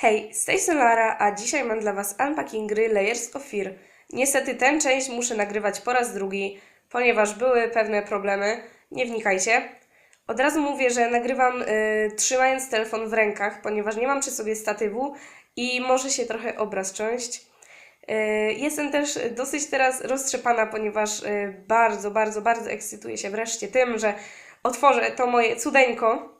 Hej, z tej strony Lara, a dzisiaj mam dla Was unpacking gry Layers of Fear. Niestety tę część muszę nagrywać po raz drugi, ponieważ były pewne problemy. Nie wnikajcie. Od razu mówię, że nagrywam y, trzymając telefon w rękach, ponieważ nie mam przy sobie statywu i może się trochę obraz cząść. Y, Jestem też dosyć teraz roztrzepana, ponieważ y, bardzo, bardzo, bardzo ekscytuję się wreszcie tym, że otworzę to moje cudeńko.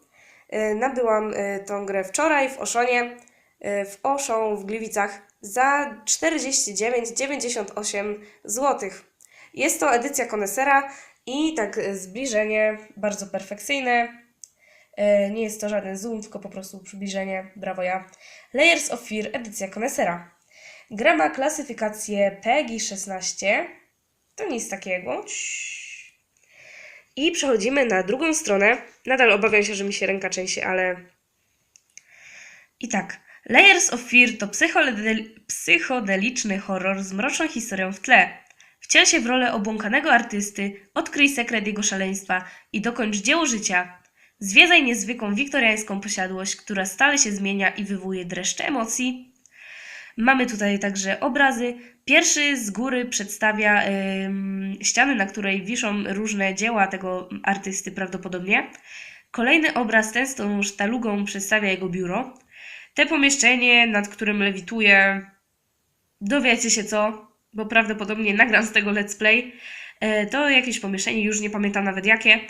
Y, Nabyłam tą grę wczoraj w Oszonie, w Oszą w Gliwicach za 49,98 zł. Jest to edycja konesera i tak y, zbliżenie bardzo perfekcyjne. Y, Nie jest to żaden zoom, tylko po prostu przybliżenie. Brawo ja. Layers of Fear, edycja konesera. Gra ma klasyfikację PEGI 16. To nic takiego. I przechodzimy na drugą stronę. Nadal obawiam się, że mi się ręka trzęsie, ale. I tak. Layers of Fear to psychodel- psychodeliczny horror z mroczną historią w tle. Wciel się w rolę obłąkanego artysty, odkryj sekret jego szaleństwa i dokończ dzieło życia. Zwiedzaj niezwykłą wiktoriańską posiadłość, która stale się zmienia i wywołuje dreszcze emocji. Mamy tutaj także obrazy. Pierwszy z góry przedstawia ym, ściany, na której wiszą różne dzieła tego artysty prawdopodobnie. Kolejny obraz ten z tą sztalugą przedstawia jego biuro. Te pomieszczenie, nad którym lewituje, dowiecie się co, bo prawdopodobnie nagram z tego let's play. E, To jakieś pomieszczenie, już nie pamiętam nawet jakie.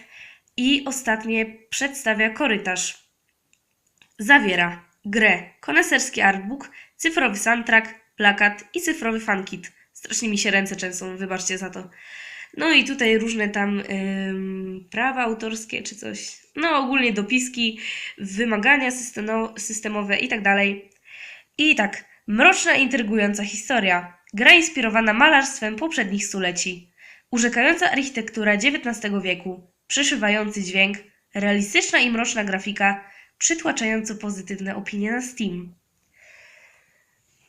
I ostatnie przedstawia korytarz. Zawiera grę, koneserski artbook, cyfrowy soundtrack, plakat i cyfrowy fankit. Strasznie mi się ręce często, wybaczcie za to. No i tutaj różne tam ym, prawa autorskie czy coś. No ogólnie dopiski, wymagania systemo- systemowe i tak dalej. I tak, mroczna, intrygująca historia. Gra inspirowana malarstwem poprzednich stuleci. Urzekająca architektura XIX wieku, przeszywający dźwięk, realistyczna i mroczna grafika, przytłaczająco pozytywne opinie na Steam.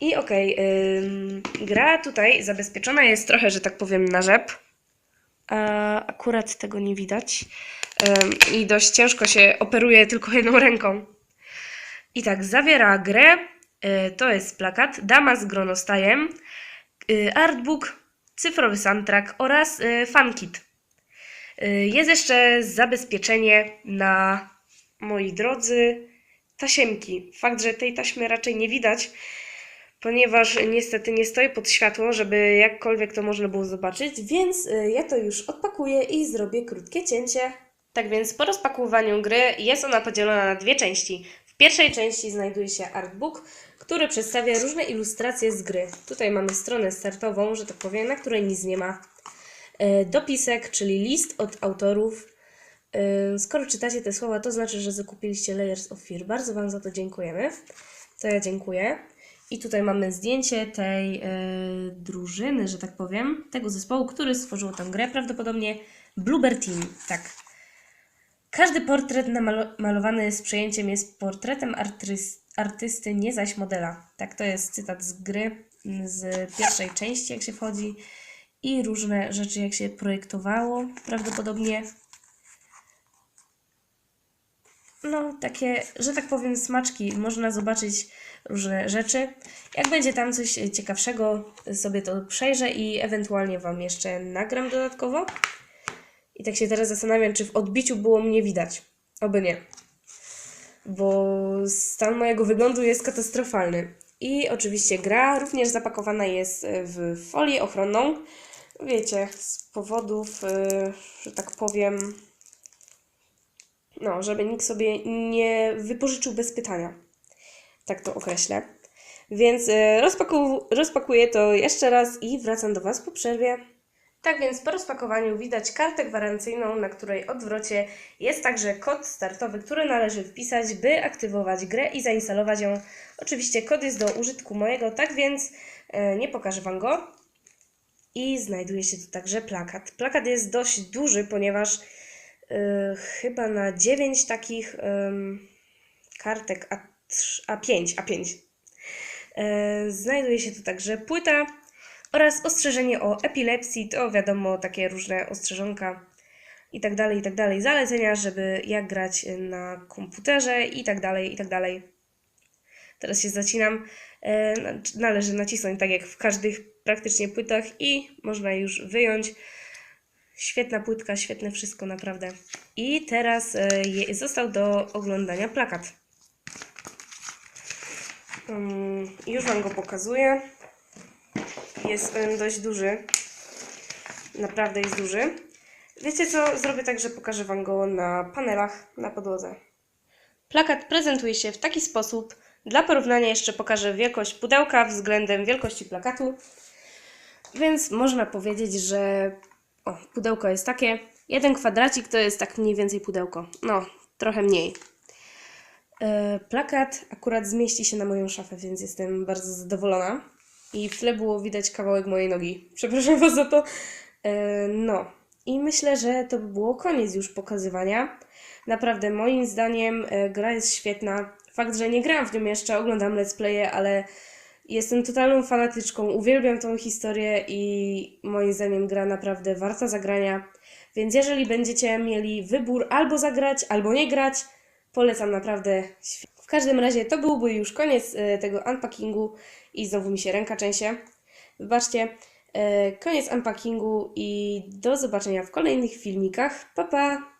I okej, ym, gra tutaj zabezpieczona jest trochę, że tak powiem, na rzep. A akurat tego nie widać. I dość ciężko się operuje tylko jedną ręką. I tak, zawiera grę. y, to jest plakat, dama z gronostajem, y, artbook, cyfrowy soundtrack oraz y, fankit. Jest jeszcze zabezpieczenie na, moi drodzy, tasiemki. Fakt, że tej taśmy raczej nie widać, ponieważ niestety nie stoję pod światło, żeby jakkolwiek to można było zobaczyć, więc y, ja to już odpakuję i zrobię krótkie cięcie. Tak więc po rozpakowaniu gry jest ona podzielona na dwie części. W pierwszej części znajduje się artbook, który przedstawia różne ilustracje z gry. Tutaj mamy stronę startową, że tak powiem, na której nic nie ma. E, Dopisek, czyli list od autorów. E, Skoro czytacie te słowa, to znaczy, że zakupiliście Layers of Fear. Bardzo Wam za to dziękujemy. To ja dziękuję. I tutaj mamy zdjęcie tej e, drużyny, że tak powiem, tego zespołu, który stworzył tę grę, prawdopodobnie Bluebird Team. Tak. Każdy portret namalowany z przejęciem jest portretem artys- artysty, nie zaś modela. Tak, to jest cytat z gry, m, z pierwszej części, jak się wchodzi, i różne rzeczy, jak się projektowało, prawdopodobnie. No, takie, że tak powiem, smaczki. Można zobaczyć różne rzeczy. Jak będzie tam coś ciekawszego, sobie to przejrzę i ewentualnie Wam jeszcze nagram dodatkowo. I tak się teraz zastanawiam, czy w odbiciu było mnie widać. Oby nie. Bo stan mojego wyglądu jest katastrofalny. I oczywiście gra również zapakowana jest w folię ochronną. Wiecie, z powodów, yy, że tak powiem, no, żeby nikt sobie nie wypożyczył bez pytania. Tak to określę. Więc yy, rozpaku- rozpakuję to jeszcze raz i wracam do Was po przerwie. Tak więc po rozpakowaniu widać kartę gwarancyjną, na której odwrocie jest także kod startowy, który należy wpisać, by aktywować grę i zainstalować ją. Oczywiście kod jest do użytku mojego, tak więc e, nie pokażę Wam go. I znajduje się tu także plakat. Plakat jest dość duży, ponieważ e, chyba na 9 takich kartek A3, A5, A5 e, znajduje się tu także płyta oraz ostrzeżenie o epilepsji, to wiadomo, takie różne ostrzeżonka i tak dalej, i tak dalej, zalecenia, żeby jak grać na komputerze i tak dalej, i tak dalej. Teraz się zacinam. Na- Należy nacisnąć tak jak w każdych praktycznie płytach i można już wyjąć. Świetna płytka, świetne wszystko naprawdę. I teraz e, został do oglądania plakat. Mm, Już Wam go pokazuję. Jest on dość duży. Naprawdę jest duży. Wiecie co? Zrobię tak, że pokażę Wam go na panelach na podłodze. Plakat prezentuje się w taki sposób. Dla porównania jeszcze pokażę wielkość pudełka względem wielkości plakatu. Więc można powiedzieć, że o, pudełko jest takie. Jeden kwadracik to jest tak mniej więcej pudełko. No, trochę mniej. E, plakat akurat zmieści się na moją szafę, więc jestem bardzo zadowolona. I w tle było widać kawałek mojej nogi. Przepraszam Was za to. E, no. I myślę, że to by było koniec już pokazywania. Naprawdę, moim zdaniem e, gra jest świetna. Fakt, że nie grałam w nią jeszcze, oglądam let's playe, ale jestem totalną fanatyczką. Uwielbiam tą historię i moim zdaniem gra naprawdę warta zagrania. Więc jeżeli będziecie mieli wybór albo zagrać, albo nie grać, polecam naprawdę. W każdym razie to byłby już koniec e, tego unpackingu i znowu mi się ręka trzęsie. Wybaczcie. E, Koniec unpackingu i do zobaczenia w kolejnych filmikach. Pa pa!